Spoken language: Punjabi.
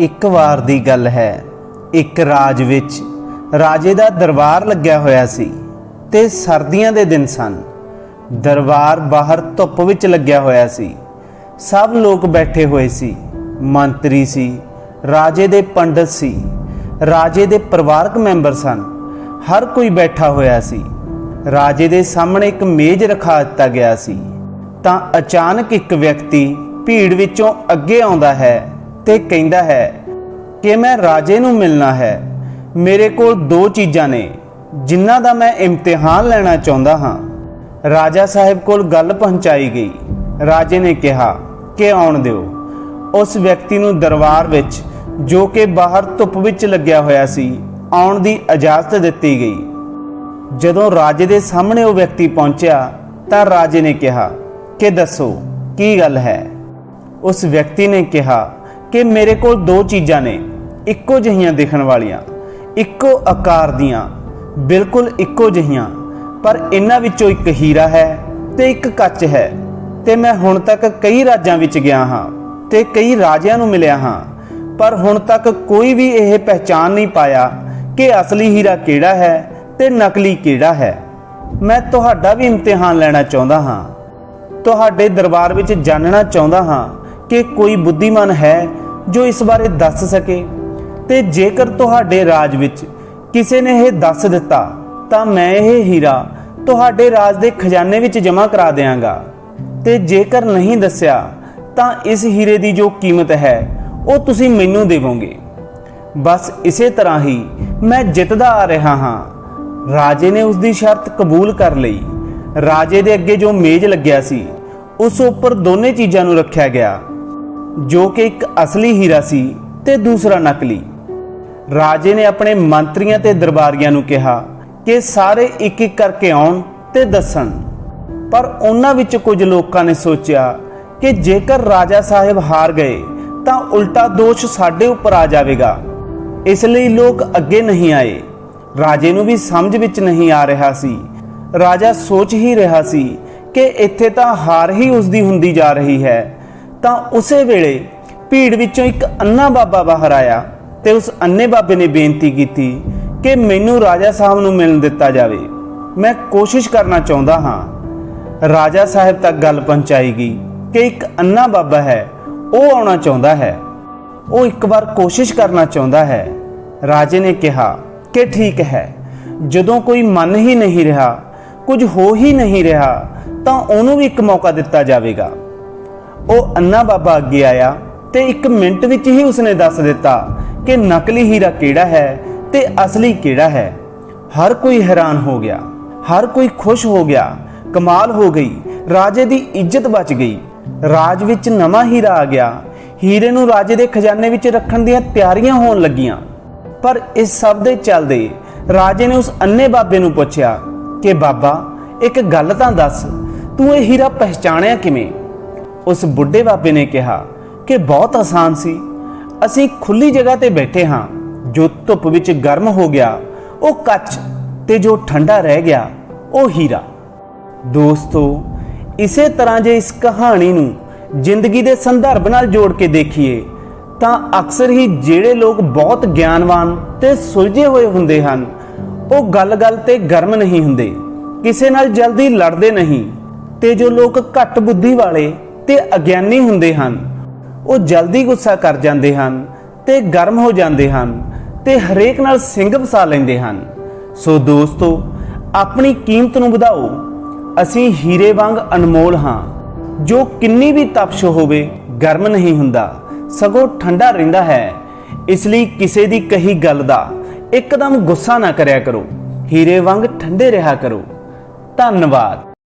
ਇੱਕ ਵਾਰ ਦੀ ਗੱਲ ਹੈ। ਇੱਕ ਰਾਜ ਵਿੱਚ ਰਾਜੇ ਦਾ ਦਰਬਾਰ ਲੱਗਿਆ ਹੋਇਆ ਸੀ ਤੇ ਸਰਦੀਆਂ ਦੇ ਦਿਨ ਸਨ। ਦਰਬਾਰ ਬਾਹਰ ਧੁੱਪ ਵਿੱਚ ਲੱਗਿਆ ਹੋਇਆ ਸੀ। ਸਭ ਲੋਕ ਬੈਠੇ ਹੋਏ ਸੀ। ਮੰਤਰੀ ਸੀ, ਰਾਜੇ ਦੇ ਪੰਡਤ ਸੀ, ਰਾਜੇ ਦੇ ਪਰਿਵਾਰਕ ਮੈਂਬਰ ਸਨ। ਹਰ ਕੋਈ ਬੈਠਾ ਹੋਇਆ ਸੀ। ਰਾਜੇ ਦੇ ਸਾਹਮਣੇ ਇੱਕ ਮੇਜ਼ ਰਖਾ ਦਿੱਤਾ ਗਿਆ ਸੀ। ਤਾਂ ਅਚਾਨਕ ਇੱਕ ਵਿਅਕਤੀ ਭੀੜ ਵਿੱਚੋਂ ਅੱਗੇ ਆਉਂਦਾ ਹੈ। ਤੇ ਕਹਿੰਦਾ ਹੈ ਕਿ ਮੈਂ ਰਾਜੇ ਨੂੰ ਮਿਲਣਾ ਹੈ। ਮੇਰੇ ਕੋਲ ਦੋ ਚੀਜ਼ਾਂ ਨੇ, ਜਿਨ੍ਹਾਂ ਦਾ ਮੈਂ ਇਮਤਿਹਾਨ ਲੈਣਾ ਚਾਹੁੰਦਾ ਹਾਂ। ਰਾਜਾ ਸਾਹਿਬ ਕੋਲ ਗੱਲ ਪਹੁੰਚਾਈ ਗਈ। ਰਾਜੇ ਨੇ ਕਿਹਾ ਕਿ ਆਉਣ ਦਿਓ। ਉਸ ਵਿਅਕਤੀ ਨੂੰ ਦਰਬਾਰ ਵਿੱਚ, ਜੋ ਕਿ ਬਾਹਰ ਧੁੱਪ ਵਿੱਚ ਲੱਗਿਆ ਹੋਇਆ ਸੀ, ਆਉਣ ਦੀ ਇਜਾਜ਼ਤ ਦਿੱਤੀ ਗਈ। ਜਦੋਂ ਰਾਜੇ ਦੇ ਸਾਹਮਣੇ ਉਹ ਵਿਅਕਤੀ ਪਹੁੰਚਿਆ, ਤਾਂ ਰਾਜੇ ਨੇ ਕਿਹਾ ਕਿ ਦੱਸੋ, ਕੀ ਗੱਲ ਹੈ? ਉਸ ਵਿਅਕਤੀ ਨੇ ਕਿਹਾ ਕਿ ਮੇਰੇ ਕੋਲ ਦੋ ਚੀਜ਼ਾਂ ਨੇ, ਇੱਕੋ ਜਿਹੀਆਂ ਦਿਖਣ ਵਾਲੀਆਂ, ਇੱਕੋ ਆਕਾਰ ਦੀਆਂ, ਬਿਲਕੁਲ ਇੱਕੋ ਜਿਹੀਆਂ, ਪਰ ਇਹਨਾਂ ਵਿੱਚੋਂ ਇੱਕ ਹੀਰਾ ਹੈ ਤੇ ਇੱਕ ਕੱਚ ਹੈ ਤੇ ਮੈਂ ਹੁਣ ਤੱਕ ਕਈ ਰਾਜਾਂ ਵਿੱਚ ਗਿਆ ਹਾਂ ਤੇ ਕਈ ਰਾਜਿਆਂ ਨੂੰ ਮਿਲਿਆ ਹਾਂ, ਪਰ ਹੁਣ ਤੱਕ ਕੋਈ ਵੀ ਇਹ ਪਹਿਚਾਨ ਨਹੀਂ ਪਾਇਆ ਕਿ ਅਸਲੀ ਹੀਰਾ ਕਿਹੜਾ ਹੈ ਤੇ ਨਕਲੀ ਕਿਹੜਾ ਹੈ। ਮੈਂ ਤੁਹਾਡਾ ਵੀ ਇਮਤਿਹਾਨ ਲੈਣਾ ਚਾਹੁੰਦਾ ਹਾਂ। ਤੁਹਾਡੇ ਦਰਬਾਰ ਵਿੱਚ ਜਾਣਨਾ ਚਾਹੁੰਦਾ ਹਾਂ ਕਿ ਕੋਈ ਬੁੱਧੀਮਾਨ ਹੈ ਜੋ ਇਸ ਬਾਰੇ ਦੱਸ ਸਕੇ। ਤੇ ਜੇਕਰ ਤੁਹਾਡੇ ਰਾਜ ਵਿੱਚ ਕਿਸੇ ਨੇ ਇਹ ਦੱਸ ਦਿੱਤਾ, ਤਾਂ ਮੈਂ ਇਹ ਹੀਰਾ ਤੁਹਾਡੇ ਰਾਜ ਦੇ ਖਜ਼ਾਨੇ ਵਿੱਚ ਜਮ੍ਹਾਂ ਕਰਾ ਦਿਆਂਗਾ। ਤੇ ਜੇਕਰ ਨਹੀਂ ਦੱਸਿਆ, ਤਾਂ ਇਸ ਹੀਰੇ ਦੀ ਜੋ ਕੀਮਤ ਹੈ, ਉਹ ਤੁਸੀਂ ਮੈਨੂੰ ਦੇਵੋਗੇ। ਬਸ ਇਸੇ ਤਰ੍ਹਾਂ ਹੀ ਮੈਂ ਜਿੱਤਦਾ ਆ ਰਿਹਾ ਹਾਂ। ਰਾਜੇ ਨੇ ਉਸ ਦੀ ਸ਼ਰਤ ਕਬੂਲ ਕਰ ਲਈ। ਰਾਜੇ ਦੇ ਅੱਗੇ ਜੋ ਮੇਜ਼ ਲੱਗਿਆ ਸੀ, ਉਸ ਉੱਪਰ ਦੋਨੇ ਚੀਜ਼ਾਂ ਨੂੰ ਰੱਖਿਆ ਗਿਆ। ਜੋ ਕਿ ਇੱਕ ਅਸਲੀ ਹੀਰਾ ਸੀ ਤੇ ਦੂਸਰਾ ਨਕਲੀ। ਰਾਜੇ ਨੇ ਆਪਣੇ ਮੰਤਰੀਆਂ ਤੇ ਦਰਬਾਰੀਆਂ ਨੂੰ ਕਿਹਾ ਕਿ ਸਾਰੇ ਇੱਕ ਇੱਕ ਕਰਕੇ ਆਉਣ ਤੇ ਦੱਸਣ। ਪਰ ਉਹਨਾਂ ਵਿੱਚ ਕੁਝ ਲੋਕਾਂ ਨੇ ਸੋਚਿਆ ਕਿ ਜੇਕਰ ਰਾਜਾ ਸਾਹਿਬ ਹਾਰ ਗਏ, ਤਾਂ ਉਲਟਾ ਦੋਸ਼ ਸਾਡੇ ਉੱਪਰ ਆ ਜਾਵੇਗਾ। ਇਸ ਲਈ ਲੋਕ ਅੱਗੇ ਨਹੀਂ ਆਏ। ਰਾਜੇ ਨੂੰ ਵੀ ਸਮਝ ਵਿੱਚ ਨਹੀਂ ਆ ਰਿਹਾ ਸੀ। ਰਾਜਾ ਸੋਚ ਹੀ ਰਿਹਾ ਸੀ ਕਿ ਇੱਥੇ ਤਾਂ ਹਾਰ ਹੀ ਉਸ ਦੀ ਹੁੰਦੀ ਜਾ ਰਹੀ ਹੈ। ਤਾਂ ਉਸੇ ਵੇਲੇ ਭੀੜ ਵਿੱਚੋਂ ਇੱਕ ਅੰਨਾ ਬਾਬਾ ਬਾਹਰ ਆਇਆ ਤੇ ਉਸ ਅੰਨੇ ਬਾਬੇ ਨੇ ਬੇਨਤੀ ਕੀਤੀ ਕਿ ਮੈਨੂੰ ਰਾਜਾ ਸਾਹਿਬ ਨੂੰ ਮਿਲਣ ਦਿੱਤਾ ਜਾਵੇ। ਮੈਂ ਕੋਸ਼ਿਸ਼ ਕਰਨਾ ਚਾਹੁੰਦਾ ਹਾਂ। ਰਾਜਾ ਸਾਹਿਬ ਤੱਕ ਗੱਲ ਪਹੁੰਚਾਈ ਕਿ ਇੱਕ ਅੰਨਾ ਬਾਬਾ ਹੈ, ਉਹ ਆਉਣਾ ਚਾਹੁੰਦਾ ਹੈ। ਉਹ ਇੱਕ ਵਾਰ ਕੋਸ਼ਿਸ਼ ਕਰਨਾ ਚਾਹੁੰਦਾ ਹੈ। ਰਾਜੇ ਨੇ ਕਿਹਾ ਕਿ ਠੀਕ ਹੈ, ਜਦੋਂ ਕੋਈ ਮੰਨ ਹੀ ਨਹੀਂ ਰਿਹਾ, ਕੁਝ ਹੋ ਹੀ ਨਹੀਂ ਰਿਹਾ, ਤਾਂ ਉਹਨੂੰ ਵੀ ਇੱਕ ਮੌਕਾ ਦਿੱਤਾ ਜਾਵੇਗਾ। ਉਹ ਅੰਨਾ ਬਾਬਾ ਅੱਗੇ ਆਇਆ ਤੇ ਇੱਕ ਮਿੰਟ ਵਿੱਚ ਹੀ ਉਸਨੇ ਦੱਸ ਦਿੱਤਾ ਕਿ ਨਕਲੀ ਹੀਰਾ ਕਿਹੜਾ ਹੈ ਤੇ ਅਸਲੀ ਕਿਹੜਾ ਹੈ। ਹਰ ਕੋਈ ਹੈਰਾਨ ਹੋ ਗਿਆ, ਹਰ ਕੋਈ ਖੁਸ਼ ਹੋ ਗਿਆ, ਕਮਾਲ ਹੋ ਗਈ, ਰਾਜੇ ਦੀ ਇੱਜ਼ਤ ਬਚ ਗਈ। ਰਾਜ ਵਿੱਚ ਨਵਾਂ ਹੀਰਾ ਆ ਗਿਆ, ਹੀਰੇ ਨੂੰ ਰਾਜੇ ਦੇ ਖਜ਼ਾਨੇ ਵਿੱਚ ਰੱਖਣ ਦੀਆਂ ਤਿਆਰੀਆਂ ਹੋਣ ਲੱਗੀਆਂ। ਪਰ ਇਸ ਸਭ ਦੇ ਚੱਲਦੇ ਰਾਜੇ ਨੇ ਉਸ ਅੰਨੇ ਬਾਬੇ ਨੂੰ ਪੁੱਛਿਆ ਕਿ ਬਾਬਾ, ਇੱਕ ਗੱਲ ਤਾਂ ਦੱਸ, ਤੂੰ ਇਹ ਹੀਰਾ ਪਹਿਚਾਣਿਆ ਕਿਵੇਂ? ਉਸ ਬੁੱਢੇ ਬਾਬੇ ਨੇ ਕਿਹਾ ਕਿ ਬਹੁਤ ਆਸਾਨ ਸੀ। ਅਸੀਂ ਖੁੱਲੀ ਜਗ੍ਹਾ ਤੇ ਬੈਠੇ ਹਾਂ। ਜੋ ਧੁੱਪ ਵਿੱਚ ਗਰਮ ਹੋ ਗਿਆ, ਉਹ ਕੱਚ ਤੇ ਜੋ ਠੰਡਾ ਰਹਿ ਗਿਆ, ਉਹ ਹੀਰਾ। ਦੋਸਤੋ, ਇਸੇ ਤਰ੍ਹਾਂ ਜੇ ਇਸ ਕਹਾਣੀ ਨੂੰ ਜ਼ਿੰਦਗੀ ਦੇ ਸੰਦਰਭ ਨਾਲ ਜੋੜ ਕੇ ਦੇਖੀਏ, ਤਾਂ ਅਕਸਰ ਹੀ ਜਿਹੜੇ ਲੋਕ ਬਹੁਤ ਗਿਆਨਵਾਨ ਤੇ ਸੁਲਝੇ ਹੋਏ ਹੁੰਦੇ ਹਨ, ਉਹ ਗੱਲ-ਗੱਲ ਤੇ ਗਰਮ ਨਹੀਂ ਹੁੰਦੇ। ਕਿਸੇ ਨਾਲ ਜਲਦੀ ਲੜਦੇ ਨਹੀਂ ਤੇ ਜੋ ਲੋਕ ਘੱਟ ਬੁੱਧੀ ਵਾਲੇ ਤੇ ਅਗਿਆਨੀ ਹੁੰਦੇ ਹਨ। ਉਹ ਜਲਦੀ ਗੁੱਸਾ ਕਰ ਜਾਂਦੇ ਹਨ ਤੇ ਗਰਮ ਹੋ ਜਾਂਦੇ ਹਨ ਤੇ ਹਰੇਕ ਨਾਲ ਸਿੰਘ ਵਸਾ ਲੈਂਦੇ ਹਨ। ਸੋ ਦੋਸਤੋ, ਆਪਣੀ ਕੀਮਤ ਨੂੰ ਵਧਾਓ। ਅਸੀਂ ਹੀਰੇ ਵਾਂਗ ਅਨਮੋਲ ਹਾਂ। ਜੋ ਕਿੰਨੀ ਵੀ ਤਪਸ਼ ਹੋਵੇ, ਗਰਮ ਨਹੀਂ ਹੁੰਦਾ। ਸਗੋਂ ਠੰਡਾ ਰਹਿੰਦਾ ਹੈ। ਇਸ ਲਈ ਕਿਸੇ ਦੀ ਕਹੀ ਗੱਲ ਦਾ ਇੱਕਦਮ ਗੁੱਸਾ ਨਾ ਕਰਿਆ ਕਰੋ। ਹੀਰੇ ਵਾਂਗ ਠੰਡੇ ਰਿਹਾ ਕਰੋ। ਧੰਨਵਾਦ।